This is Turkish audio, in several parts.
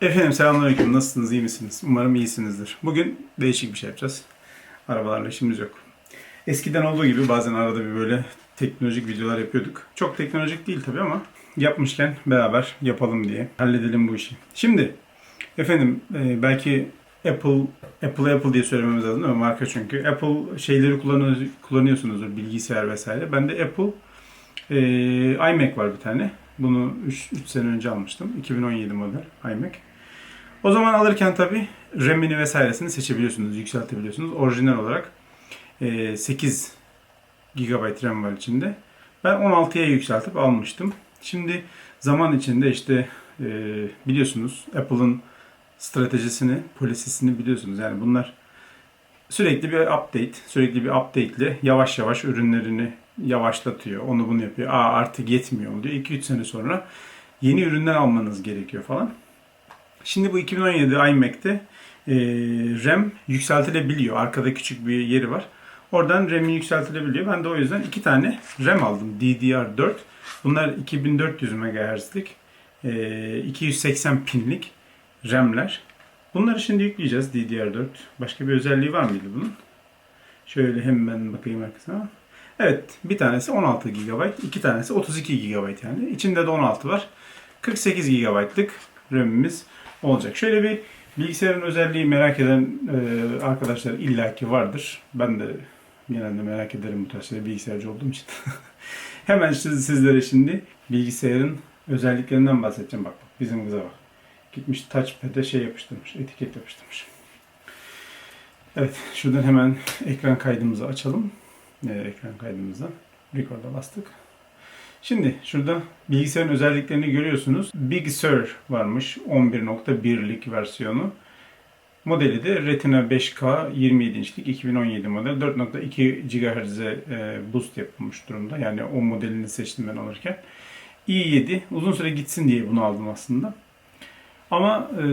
Efendim selamünaleyküm. Nasılsınız? iyi misiniz? Umarım iyisinizdir. Bugün değişik bir şey yapacağız. Arabalarla işimiz yok. Eskiden olduğu gibi bazen arada bir böyle teknolojik videolar yapıyorduk. Çok teknolojik değil tabii ama yapmışken beraber yapalım diye halledelim bu işi. Şimdi efendim e, belki Apple Apple Apple diye söylememiz lazım değil? Marka çünkü. Apple şeyleri kullanıyor, kullanıyorsunuzdur bilgisayar vesaire. Ben de Apple e, iMac var bir tane. Bunu 3 sene önce almıştım. 2017 model iMac. O zaman alırken tabi RAM'ini vesairesini seçebiliyorsunuz, yükseltebiliyorsunuz. Orijinal olarak e, 8 GB RAM var içinde. Ben 16'ya yükseltip almıştım. Şimdi zaman içinde işte e, biliyorsunuz Apple'ın stratejisini, polisisini biliyorsunuz. Yani bunlar sürekli bir update, sürekli bir update ile yavaş yavaş ürünlerini yavaşlatıyor. Onu bunu yapıyor. Aa artık yetmiyor diyor. 2-3 sene sonra yeni ürünler almanız gerekiyor falan. Şimdi bu 2017 iMac'te e, RAM yükseltilebiliyor. Arkada küçük bir yeri var. Oradan RAM'i yükseltilebiliyor. Ben de o yüzden iki tane RAM aldım. DDR4. Bunlar 2400 MHz'lik, e, 280 pinlik RAM'ler. Bunları şimdi yükleyeceğiz DDR4. Başka bir özelliği var mıydı bunun? Şöyle hemen bakayım arkasına. Evet, bir tanesi 16 GB, iki tanesi 32 GB yani. İçinde de 16 var. 48 GB'lık RAM'imiz olacak. Şöyle bir bilgisayarın özelliği merak eden e, arkadaşlar illaki vardır. Ben de genelde merak ederim bu tarz şeyleri bilgisayarcı olduğum için. Hemen siz, sizlere şimdi bilgisayarın özelliklerinden bahsedeceğim. Bak, bak bizim kıza bak. Gitmiş touchpad'e şey yapıştırmış, etiket yapıştırmış. Evet, şuradan hemen ekran kaydımızı açalım. Ee, ekran kaydımızdan. Record'a bastık. Şimdi şurada bilgisayarın özelliklerini görüyorsunuz. Big Sur varmış 11.1'lik versiyonu. Modeli de Retina 5K 27 inçlik 2017 model 4.2 GHz'e boost yapılmış durumda. Yani o modelini seçtim ben alırken. i7 uzun süre gitsin diye bunu aldım aslında. Ama e,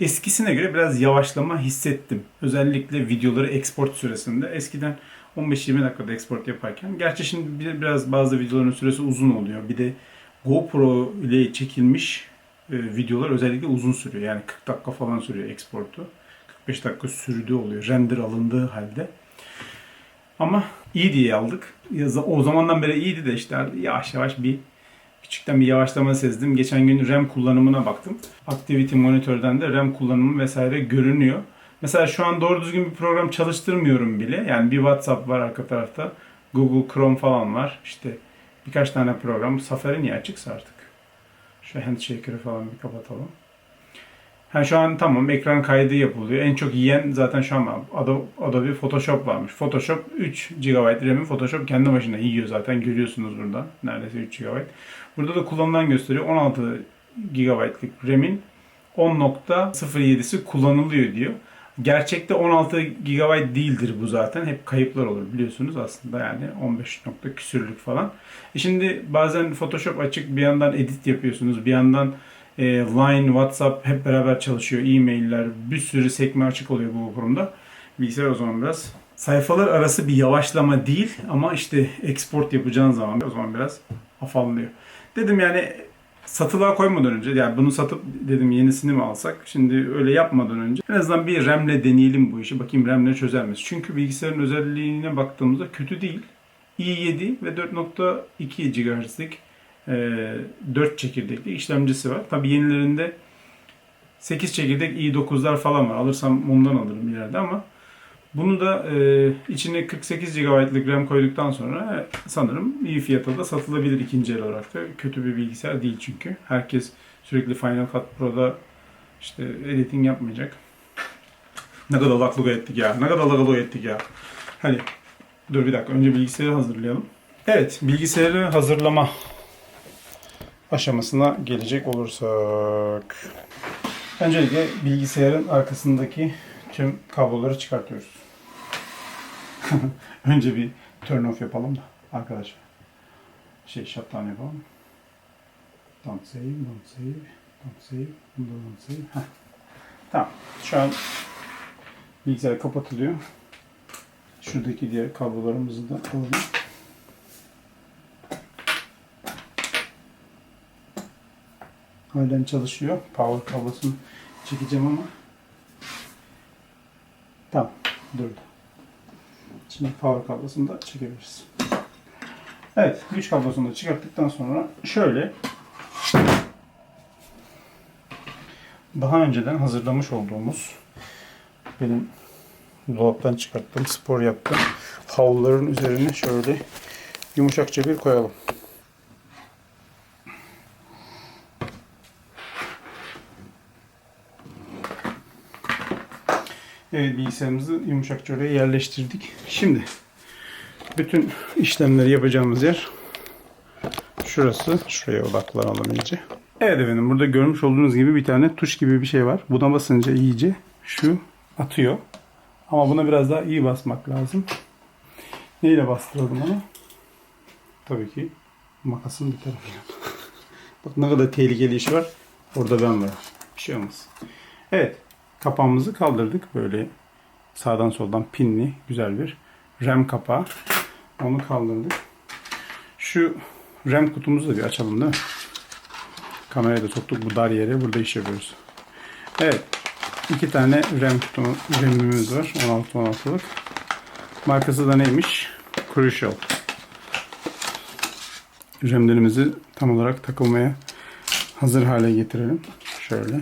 eskisine göre biraz yavaşlama hissettim. Özellikle videoları export süresinde. Eskiden 15-20 dakikada export yaparken. Gerçi şimdi bir- biraz bazı videoların süresi uzun oluyor. Bir de GoPro ile çekilmiş e, videolar özellikle uzun sürüyor. Yani 40 dakika falan sürüyor exportu. 45 dakika sürdüğü oluyor. Render alındığı halde. Ama iyi diye aldık. O zamandan beri iyiydi de işte yavaş yavaş bir küçükten bir yavaşlama sezdim. Geçen gün RAM kullanımına baktım. Activity Monitor'dan da RAM kullanımı vesaire görünüyor. Mesela şu an doğru düzgün bir program çalıştırmıyorum bile. Yani bir WhatsApp var arka tarafta. Google Chrome falan var. İşte birkaç tane program. Safari niye açıksa artık. Şu Handshaker'ı falan bir kapatalım. Ha şu an tamam ekran kaydı yapılıyor. En çok yiyen zaten şu an Adobe, Photoshop varmış. Photoshop 3 GB RAM'i Photoshop kendi başına yiyor zaten görüyorsunuz burada. Neredeyse 3 GB. Burada da kullanılan gösteriyor. 16 GB'lık RAM'in 10.07'si kullanılıyor diyor. Gerçekte 16 GB değildir bu zaten. Hep kayıplar olur biliyorsunuz aslında yani 15 nokta küsürlük falan. E şimdi bazen Photoshop açık bir yandan edit yapıyorsunuz. Bir yandan e, Line, WhatsApp hep beraber çalışıyor. E-mailler, bir sürü sekme açık oluyor bu kurumda. Bilgisayar o zaman biraz sayfalar arası bir yavaşlama değil ama işte export yapacağın zaman o zaman biraz afallıyor. Dedim yani satılığa koymadan önce yani bunu satıp dedim yenisini mi alsak? Şimdi öyle yapmadan önce en azından bir RAM'le deneyelim bu işi. Bakayım RAM'le çözer miyiz? Çünkü bilgisayarın özelliğine baktığımızda kötü değil. i7 ve 4.2 GHz'lik e, 4 çekirdekli işlemcisi var. Tabi yenilerinde 8 çekirdek i9'lar falan var. Alırsam bundan alırım ileride ama bunu da e, içine 48 GB'lık RAM koyduktan sonra sanırım iyi fiyata da satılabilir ikinci el olarak da. Kötü bir bilgisayar değil çünkü. Herkes sürekli Final Cut Pro'da işte editing yapmayacak. Ne kadar laklık ettik ya. Ne kadar laklık ettik ya. Hadi dur bir dakika. Önce bilgisayarı hazırlayalım. Evet bilgisayarı hazırlama aşamasına gelecek olursak. Öncelikle bilgisayarın arkasındaki tüm kabloları çıkartıyoruz. Önce bir turn off yapalım da arkadaşlar. Şey shutdown yapalım. Don't save, don't save, don't save, don't save. Tamam. Şu an bilgisayar kapatılıyor. Şuradaki diğer kablolarımızı da alalım. halen çalışıyor. Power kablosunu çekeceğim ama. Tamam. Durdu. Şimdi power kablosunu da çekebiliriz. Evet. Güç kablosunu da çıkarttıktan sonra şöyle daha önceden hazırlamış olduğumuz benim dolaptan çıkarttığım spor yaptığım havluların üzerine şöyle yumuşakça bir koyalım. Evet bilgisayarımızı yumuşakça oraya yerleştirdik. Şimdi bütün işlemleri yapacağımız yer şurası. Şuraya odaklanalım iyice. Evet efendim burada görmüş olduğunuz gibi bir tane tuş gibi bir şey var. Buna basınca iyice şu atıyor. Ama buna biraz daha iyi basmak lazım. Neyle bastıralım onu? Tabii ki makasın bir tarafıyla. Bak ne kadar tehlikeli işi var. Orada ben varım. Bir şey olmaz. Evet. Kapağımızı kaldırdık. Böyle sağdan soldan pinli güzel bir RAM kapağı. Onu kaldırdık. Şu RAM kutumuzu da bir açalım değil mi? Kameraya da soktuk bu dar yere. Burada iş yapıyoruz. Evet. iki tane RAM kutu, RAM'imiz var. 16-16'lık. Markası da neymiş? Crucial. RAM'lerimizi tam olarak takılmaya hazır hale getirelim. Şöyle.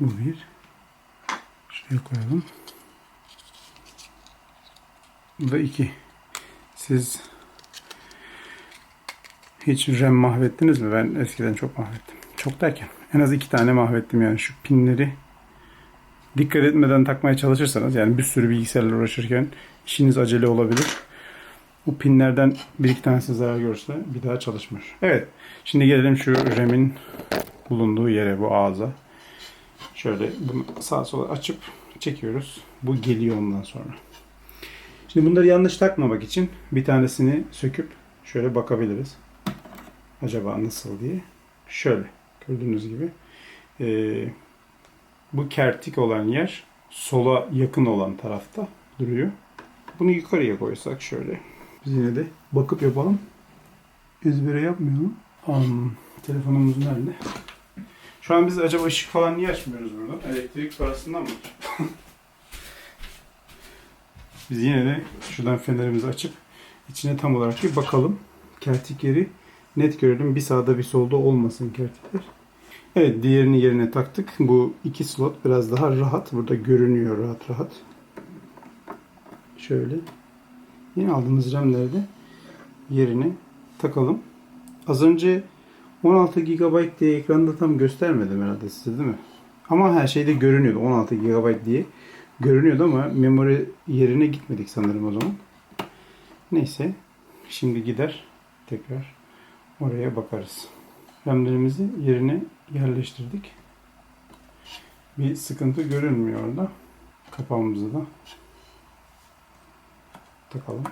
Bu bir. Şuraya koyalım. Bu da iki. Siz hiç RAM mahvettiniz mi? Ben eskiden çok mahvettim. Çok derken en az iki tane mahvettim yani şu pinleri dikkat etmeden takmaya çalışırsanız yani bir sürü bilgisayarla uğraşırken işiniz acele olabilir. Bu pinlerden bir iki tanesi zarar görürse bir daha çalışmıyor. Evet. Şimdi gelelim şu RAM'in bulunduğu yere bu ağza. Şöyle sağa sola açıp çekiyoruz. Bu geliyor ondan sonra. Şimdi bunları yanlış takmamak için bir tanesini söküp şöyle bakabiliriz. Acaba nasıl diye. Şöyle gördüğünüz gibi. Ee, bu kertik olan yer sola yakın olan tarafta duruyor. Bunu yukarıya koysak şöyle. Biz yine de bakıp yapalım. Ezbere yapmayalım. Um, telefonumuz nerede? Şu an biz acaba ışık falan niye açmıyoruz burada? Elektrik parasından mı? biz yine de şuradan fenerimizi açıp içine tam olarak bir bakalım. Kertik yeri net görelim. Bir sağda bir solda olmasın kertikler. Evet diğerini yerine taktık. Bu iki slot biraz daha rahat. Burada görünüyor rahat rahat. Şöyle. Yine aldığımız RAM'leri de yerine takalım. Az önce 16 GB diye ekranda tam göstermedim herhalde size değil mi? Ama her şeyde görünüyordu 16 GB diye. Görünüyordu ama memory yerine gitmedik sanırım o zaman. Neyse. Şimdi gider. Tekrar oraya bakarız. RAM'lerimizi yerine yerleştirdik. Bir sıkıntı görünmüyor orada. Kapağımızı da takalım.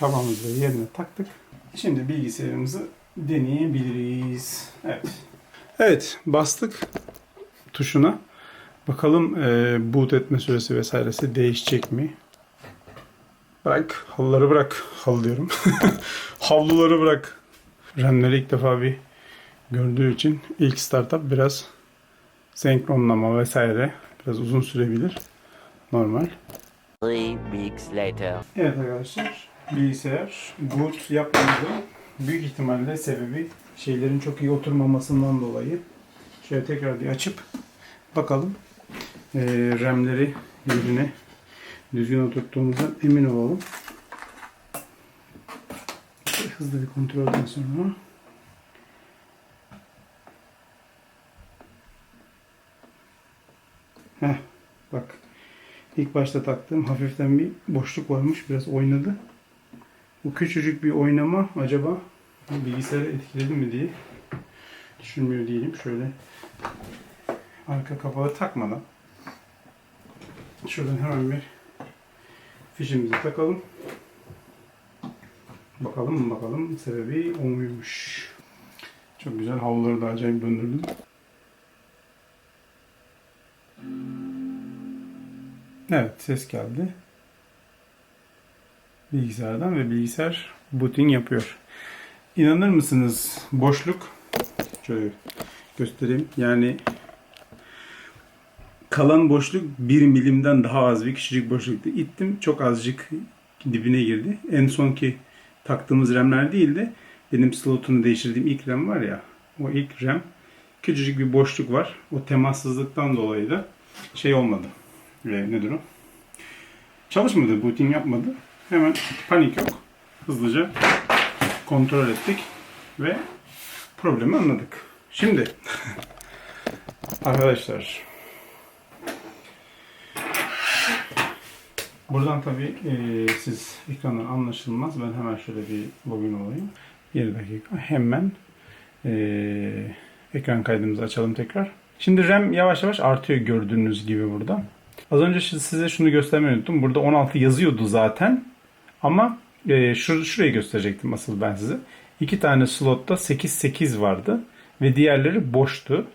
Kabağımızı da yerine taktık. Şimdi bilgisayarımızı deneyebiliriz. Evet. Evet bastık tuşuna. Bakalım e, boot etme süresi vesairesi değişecek mi? Bırak. Halıları bırak. Halı diyorum. Havluları bırak. RAM'leri ilk defa bir gördüğü için ilk startup biraz senkronlama vesaire biraz uzun sürebilir. Normal. Three weeks later. Evet arkadaşlar bilgisayar boot yapmadı. Büyük ihtimalle sebebi şeylerin çok iyi oturmamasından dolayı. Şöyle tekrar bir açıp bakalım. Ee, RAM'leri yerine düzgün oturttuğumuzdan emin olalım. Hızlı bir kontrolden sonra Heh, bak. İlk başta taktığım hafiften bir boşluk varmış. Biraz oynadı. Bu küçücük bir oynama acaba bilgisayarı etkiledi mi diye düşünmüyor değilim. Şöyle arka kapağı takmadan şuradan hemen bir fişimizi takalım. Bakalım bakalım sebebi o muymuş. Çok güzel havluları da acayip döndürdüm. Evet ses geldi. Bilgisayardan ve bilgisayar booting yapıyor. İnanır mısınız boşluk şöyle göstereyim. Yani kalan boşluk 1 milimden daha az bir küçücük boşluktu. İttim çok azıcık dibine girdi. En sonki taktığımız RAM'ler değil de benim slotunu değiştirdiğim ilk RAM var ya o ilk RAM küçücük bir boşluk var. O temassızlıktan dolayı da şey olmadı. E, nedir o? Çalışmadı, booting yapmadı. Hemen panik yok. Hızlıca kontrol ettik ve problemi anladık. Şimdi arkadaşlar buradan tabii e, siz ekrandan anlaşılmaz. Ben hemen şöyle bir login olayım. Bir dakika. Hemen e, ekran kaydımızı açalım tekrar. Şimdi RAM yavaş yavaş artıyor gördüğünüz gibi burada. Az önce size şunu göstermeyi unuttum. Burada 16 yazıyordu zaten. Ama e, şur şurayı gösterecektim asıl ben size. İki tane slotta 8-8 vardı. Ve diğerleri boştu.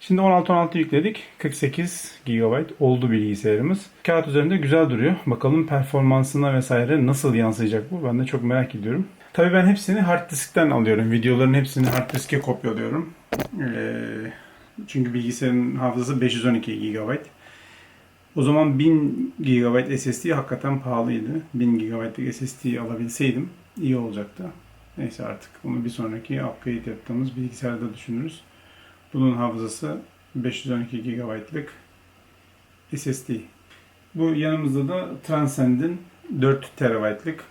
Şimdi 16-16 yükledik. 48 GB oldu bilgisayarımız. Kağıt üzerinde güzel duruyor. Bakalım performansına vesaire nasıl yansıyacak bu? Ben de çok merak ediyorum. Tabii ben hepsini hard diskten alıyorum. Videoların hepsini hard diske kopyalıyorum. Ee, çünkü bilgisayarın hafızası 512 GB. O zaman 1000 GB SSD hakikaten pahalıydı. 1000 GB'lık SSD alabilseydim iyi olacaktı. Neyse artık onu bir sonraki upgrade yaptığımız bilgisayarda düşünürüz. Bunun hafızası 512 GB'lık SSD. Bu yanımızda da Transcend'in 4 TB'lık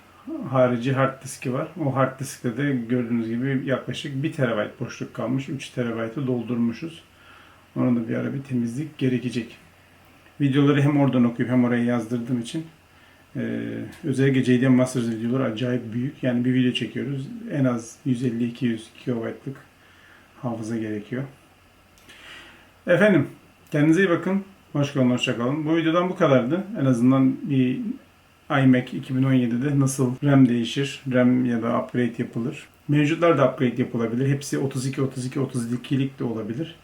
harici hard diski var. O hard diskte de gördüğünüz gibi yaklaşık 1 TB boşluk kalmış. 3 TB'ı doldurmuşuz. Ona da bir ara bir temizlik gerekecek. Videoları hem oradan okuyup hem oraya yazdırdığım için e, özellikle JDM Masters videoları acayip büyük. Yani bir video çekiyoruz. En az 150-200 KB'lık hafıza gerekiyor. Efendim kendinize iyi bakın. Hoş kalın, hoşça kalın. Bu videodan bu kadardı. En azından bir iMac 2017'de nasıl RAM değişir, RAM ya da upgrade yapılır. Mevcutlar da upgrade yapılabilir. Hepsi 32, 32, 32'lik de olabilir.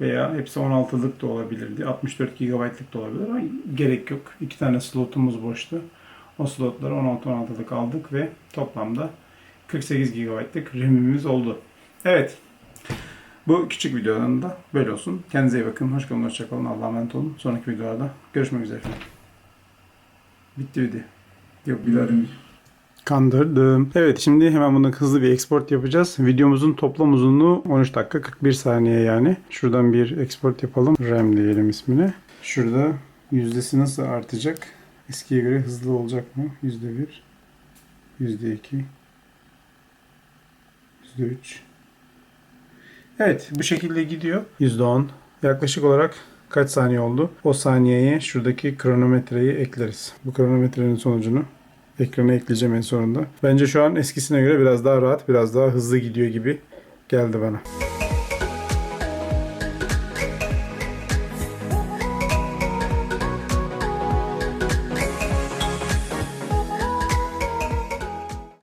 Veya hepsi 16'lık da olabilirdi. 64 GB'lık da olabilir ama gerek yok. İki tane slotumuz boştu. O slotları 16-16'lık aldık ve toplamda 48 GB'lık RAM'imiz oldu. Evet. Bu küçük videodan da böyle olsun. Kendinize iyi bakın. Hoş kalın, hoşça kalın. Allah'a emanet olun. Sonraki videolarda görüşmek üzere. Bitti video. Yok bir daha demiş. Kandırdım. Evet şimdi hemen bunu hızlı bir export yapacağız. Videomuzun toplam uzunluğu 13 dakika 41 saniye yani. Şuradan bir export yapalım. RAM diyelim ismini. Şurada yüzdesi nasıl artacak? Eskiye göre hızlı olacak mı? Yüzde bir. Yüzde iki. Yüzde üç. Evet bu şekilde gidiyor. Yüzde on. Yaklaşık olarak kaç saniye oldu? O saniyeye şuradaki kronometreyi ekleriz. Bu kronometrenin sonucunu ekrana ekleyeceğim en sonunda. Bence şu an eskisine göre biraz daha rahat, biraz daha hızlı gidiyor gibi geldi bana.